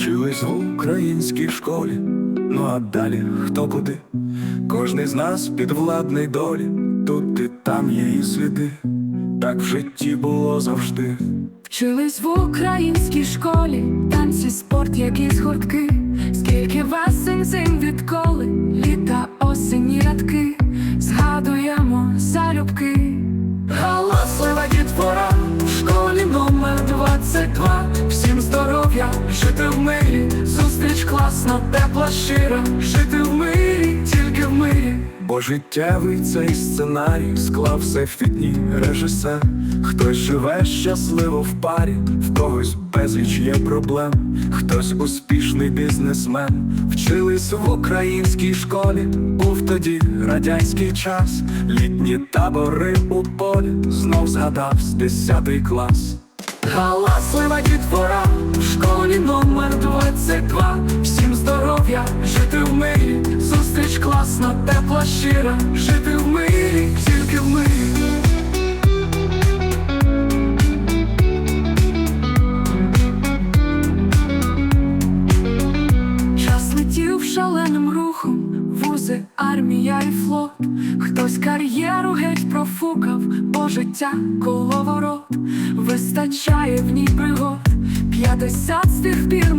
Вчились в українській школі, ну а далі хто куди? Кожний з нас підвладний долі, тут і там є і сліди, так в житті було завжди. Вчились в українській школі, танці, спорт, якісь гуртки, скільки весень зим відколи, літа, осені рядки, згадуємо залюбки. Галаслива дітвора в школі номер 22 Всім здоров'я, жити в мирі, зустріч класна, тепла, щира, жити в мирі, тільки в мирі. Бо життєвий цей сценарій склав все фітні режисер. Хтось живе щасливо в парі, в когось безліч є проблем, хтось успішний бізнесмен. Вчились в українській школі, був тоді радянський час, літні табори у полі, знов згадав з десятий клас. Галаслива дітвора 22 Всім здоров'я, жити в мирі, зустріч класна, тепла, щира, жити в мирі, тільки в мирі. Час летів шаленим рухом, вузи, армія і флот. Хтось кар'єру геть профукав, бо життя коловорот вистачає в ній пригод. П'ятдесят з тих пір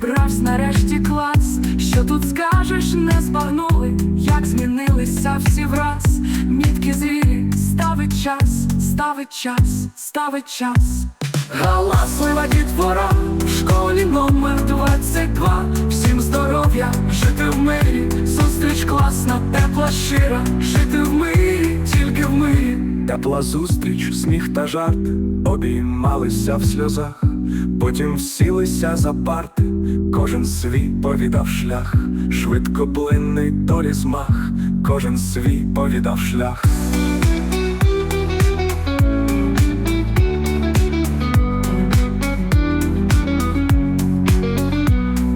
зібравсь нарешті клас. Що тут скажеш, не збагнули, як змінилися всі враз. Мітки звірі, ставить час, ставить час, ставить час. Галаслива дітвора в школі номер 22 Всім здоров'я, жити в мирі, зустріч класна, тепла, щира, жити в мирі, тільки в мирі. Тепла зустріч, сміх та жарт, обіймалися в сльозах, потім всілися за парти, кожен свій повідав шлях, швидкоплинний долі змах, кожен свій повідав шлях.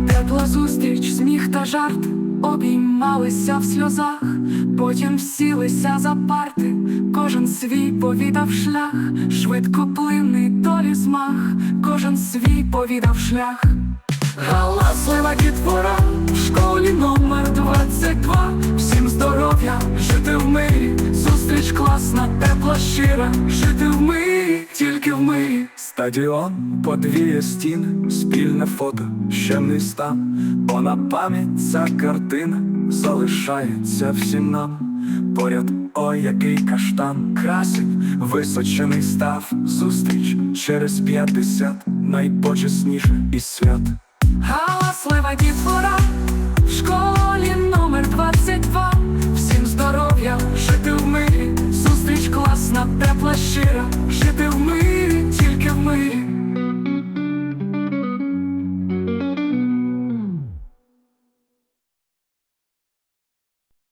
Тепла зустріч, сміх та жарт. Обіймалися в сльозах, потім сілися за парти, кожен свій повідав шлях, швидкоплинний долі змах, кожен свій повідав шлях. Галаслива дітвора в школі номер 22 Всім здоров'я, жити в мирі, зустріч класна, тепла, щира, жити в мирі, тільки в мирі. Стадіон, подвіє стін, спільне фото, щемний стан, бо на пам'ять ця картина залишається всім нам поряд, ой який каштан. Красив, височений став. Зустріч через п'ятдесят. Найпочесніше і свят. Галаслива дітвора в школі номер 22 Всім здоров'я, жити в мирі, зустріч класна, тепла щира.